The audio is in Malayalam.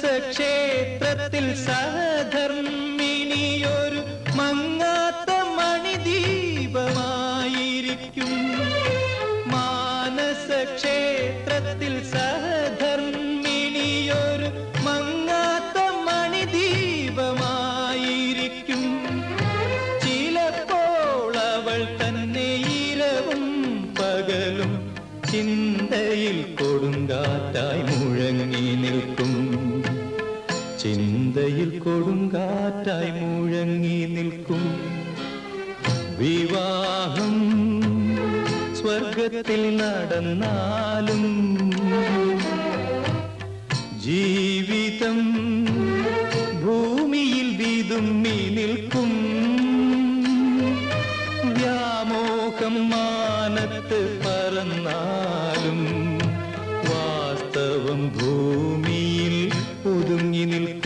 മാനസക്ഷേത്രത്തിൽ സഹധർമ്മിണിയൊരു മങ്ങാത്ത മണിദീപമായിരിക്കും. മാനസക്ഷേത്രത്തിൽ സഹധർമ്മിണിയൊരു മങ്ങാത്ത മണിദീപമായിരിക്കും. ചിലപ്പോൾ അവൾ തന്നെ ഇരവും പകലും ചിന്തയിൽ കൊടുങ്കാറ്റായി ചിന്തയിൽ കൊടുങ്കാറ്റായി മുഴങ്ങി നിൽക്കും. വിവാഹം സ്വർഗത്തിൽ നടന്നാലും ജീവിതം ഭൂമിയിൽ വിതുമ്മി നിൽക്കും. വ്യാമോഹം മാനത്ത് പറന്നാലും വാസ്തവം ഭൂമിയിൽ ഒതുങ്ങി നിൽക്കും